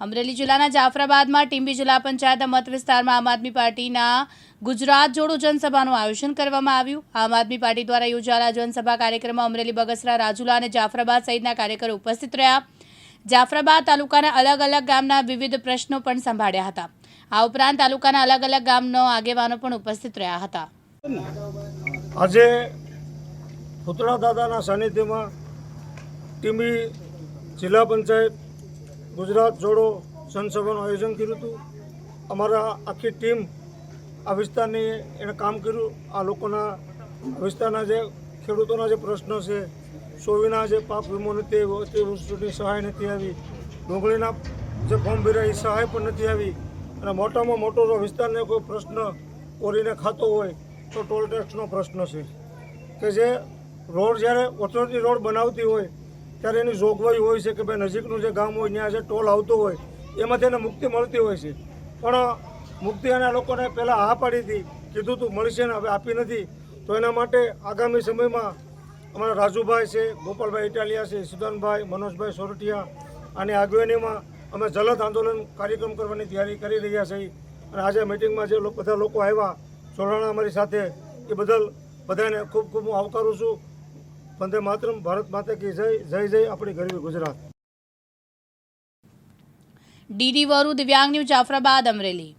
અમરેલી જિલ્લાના જાફરાબાદમાં ટીંબી જિલ્લા પંચાયત મત વિસ્તારમાં આમ આદમી પાર્ટીના ગુજરાત જોડો જનસભાનું આયોજન કરવામાં આવ્યું. આમ આદમી પાર્ટી દ્વારા યોજાયેલા જનસભા કાર્યક્રમમાં અમરેલી બગસરા, રાજુલા અને જાફરાબાદ સહિતના કાર્યકરો ઉપસ્થિત રહ્યા. જાફરાબાદ તાલુકાના અલગ અલગ ગામના વિવિધ પ્રશ્નો પણ સંભાળ્યા હતા. આ ઉપરાંત તાલુકાના અલગ અલગ ગામનો આગેવાનો પણ ઉપસ્થિત રહ્યા હતા. આજે પુતળા દાદાના સાનિધ્યમાં ટીમી જિલ્લા પંચાયત ગુજરાત જોડો જનસભાનું આયોજન કર્યું હતું. અમારા આખી ટીમ આ વિસ્તારની એણે કામ કર્યું. આ લોકોના વિસ્તારના જે ખેડૂતોના જે પ્રશ્નો છે સોવીના જે પાક વીમો નથી આવ્યો તે વસ્તુની સહાય નથી આવી, ડુંગળીના જે ફોર્મ ભર્યા એ સહાય પણ નથી આવી અને મોટામાં મોટો જો વિસ્તારને કોઈ પ્રશ્ન કોરીને ખાતો હોય તો ટોલ ટેક્સનો પ્રશ્ન છે. કે જે રોડ જ્યારે ઓથોરિટી રોડ બનાવતી હોય ત્યારે એની જોગવાઈ હોય છે કે ભાઈ નજીકનું જે ગામ હોય, ત્યાં જે ટોલ આવતો હોય, એમાંથી એને મુક્તિ મળતી હોય છે. પણ મુક્તિ અને લોકોને પહેલાં હા પાડી હતી, કીધું હતું મળશે ને હવે આપી નથી. તો એના માટે આગામી સમયમાં અમારા રાજુભાઈ છે, ગોપાલભાઈ ઇટાલિયા છે સિદ્ધાંતભાઈ મનોજભાઈ સોરઠિયા અને આગેવાનીમાં અમે જલદ આંદોલન કાર્યક્રમ કરવાની તૈયારી કરી રહ્યા છીએ. અને આજે મિટિંગમાં જે બધા લોકો આવ્યા જોડાણા અમારી સાથે, એ બદલ બધાને ખૂબ ખૂબ હું આવકારું છું. વંદે માતરમ, ભારત માતા કી જય જય જય, આપણી ગરીબી ગુજરાત. ડીડી વરુ દિવ્યાંગ ન્યૂઝ જાફરાબાદ અમરેલી.